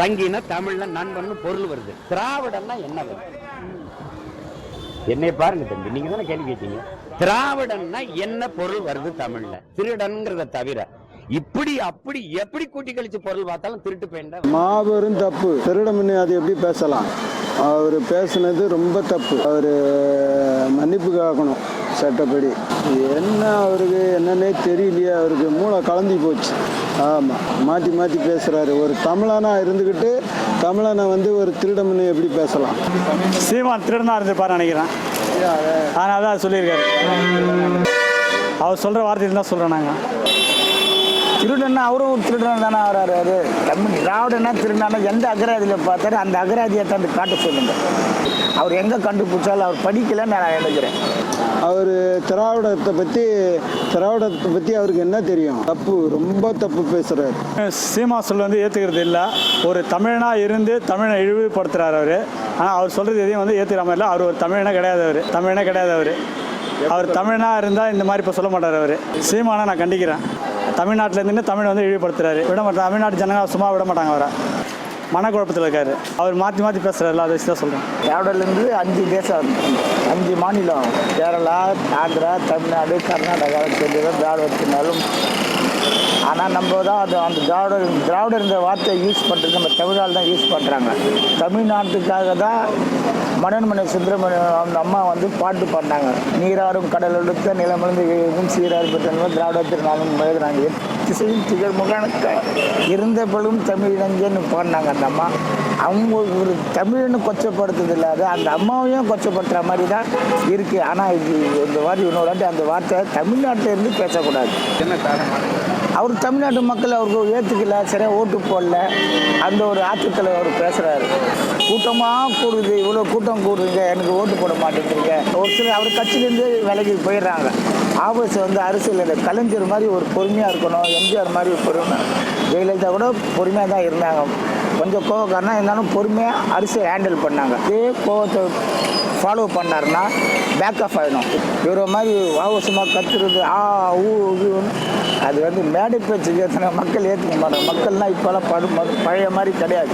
தங்கினா தமிழ்ல நண்பன் பொருள் வருது. திராவிடம்னா என்ன வருது? என்னை பாருங்க தம்பி நீங்க தானே கேள்வி கேட்டீங்க? திராவிடன்னா என்ன பொருள் வருது தமிழ்ல? திருடன்ங்கிறத தவிர இப்படி அப்படி எப்படி கூட்டி கழிச்சு பொருள் பார்த்தாலும் திருட்டு பையன் மாபெரும் தப்பு. திருடம் அது எப்படி பேசலாம்? அவர் பேசுனது ரொம்ப தப்பு. அவர் மன்னிப்பு கேட்கணும் சட்டப்படி. என்ன அவருக்கு என்னன்னே தெரியலையே அவருக்கு. மூளை கலந்தி போச்சு. ஆமாம் மாற்றி மாற்றி பேசுகிறாரு ஒரு தமிழனா இருந்துக்கிட்டு தமிழனை வந்து ஒரு திருடமணி எப்படி பேசலாம்? சீமான் திருடனா இருந்திருப்பார் நினைக்கிறேன். அதனால தான் சொல்லியிருக்காரு. அவர் சொல்கிற வார்த்தையில் தான் சொல்கிறோம் நாங்கள் திருடன்னா அவரும் திருடன் தானே வராரு அது தமிழ் திராவிடனா திருடனா எந்த அகராதியில் பார்த்தாரு அந்த அகராதியை தான் காட்ட சொல்லுங்க. அவர் எங்கே கண்டுபிடிச்சாலும் அவர் படிக்கலைன்னு நான் நினைக்கிறேன். அவர் திராவிடத்தை பற்றி திராவிடத்தை பற்றி அவருக்கு என்ன தெரியும்? தப்பு ரொம்ப தப்பு பேசுகிறாரு சீமா சொல் வந்து ஏற்றுக்கிறது இல்லை. ஒரு தமிழனாக இருந்து தமிழனை இழிவுபடுத்துகிறார் அவர். ஆனால் அவர் சொல்கிறது எதையும் வந்து ஏற்றுக்கிற மாதிரி இல்லை. அவர் ஒரு தமிழனே கிடையாது அவர். தமிழனே கிடையாது அவர். அவர் தமிழனாக இருந்தால் இந்த மாதிரி இப்போ சொல்ல மாட்டார் அவர். சீமானை நான் கண்டிக்கிறேன். தமிழ்நாட்டில் இருந்து தமிழை வந்து இழிவுபடுத்துறாரு. விட மாட்டாங்க தமிழ்நாட்டு ஜனங்க சும்மா விட மாட்டாங்க அவரை. மனக்குழப்பத்தில் இருக்காரு. அவர் மாற்றி மாற்றி பேசுகிறாரு அதை வச்சு தான் சொல்கிறேன் திராவிடலேருந்து அஞ்சு தேசம் அஞ்சு மாநிலம். கேரளா ஆந்திரா தமிழ்நாடு கர்நாடகா சேர்ந்து திராவிடத்தினாலும் ஆனால் நம்ம தான் அது அந்த திராவிடர் திராவிடர் இந்த வார்த்தையை யூஸ் பண்ணுறது நம்ம தமிழால் தான் யூஸ் பண்ணுறாங்க தமிழ்நாட்டுக்காக தான் மனோன்மணி சுந்தரமணியம் அந்த அம்மா வந்து பாட்டு பாடினாங்க. நீராறும் கடல் எடுத்த நிலமிழந்து எழுதும் சீராறு பெற்ற திராவிட திருநாளும் எழுதுனாங்க திசையும் திகழ் முகனுக்க இருந்தபளும் தமிழஞ்சன்னு பாடினாங்க அந்த அம்மா. அவங்க ஒரு தமிழன்னு கொச்சப்படுத்துறது இல்லாத அந்த அம்மாவையும் கொச்சப்படுத்துகிற மாதிரி தான் இருக்குது ஆனால் இது இந்த மாதிரி இன்னொரு வாட்டி அந்த வார்த்தை தமிழ்நாட்டில் இருந்து பேசக்கூடாது. என்ன காரணம்? அவர் தமிழ்நாட்டு மக்கள் அவருக்கு ஏற்றுக்கல சரியாக ஓட்டு போடல. அந்த ஒரு ஆற்றத்தில் அவர் பேசுகிறாரு கூட்டமாக கூடுது இவ்வளோ கூட்டம் கூடுதுங்க எனக்கு ஓட்டு போட மாட்டேங்கிறீங்க. ஒரு சிலர் அவர் கட்சியிலேருந்து விலகி போயிடுறாங்க. ஆபீஸ் வந்து அரசியல் இல்லை. கலைஞர் மாதிரி ஒரு பொறுமையாக இருக்கணும் எம்ஜிஆர் மாதிரி ஒரு பொறுமை. ஜெயலலிதா கூட பொறுமையாக தான் இருந்தாங்க. கொஞ்சம் கோவக்காரனா இருந்தாலும் பொறுமையாக அரசியல் ஹேண்டில் பண்ணாங்க. இதே கோவத்தை ஃபாலோ பண்ணாருன்னா பேக் ஆஃப் ஆகிடும் இவரை மாதிரி வாவசமாக கத்துறது ஆ ஊ ஊன்னு அது வந்து மேடை பேச்சு எத்தனை மக்கள் ஏற்றுக்க மாட்டாங்க. மக்கள்லாம் இப்போல்லாம் படு பழைய மாதிரி கிடையாது.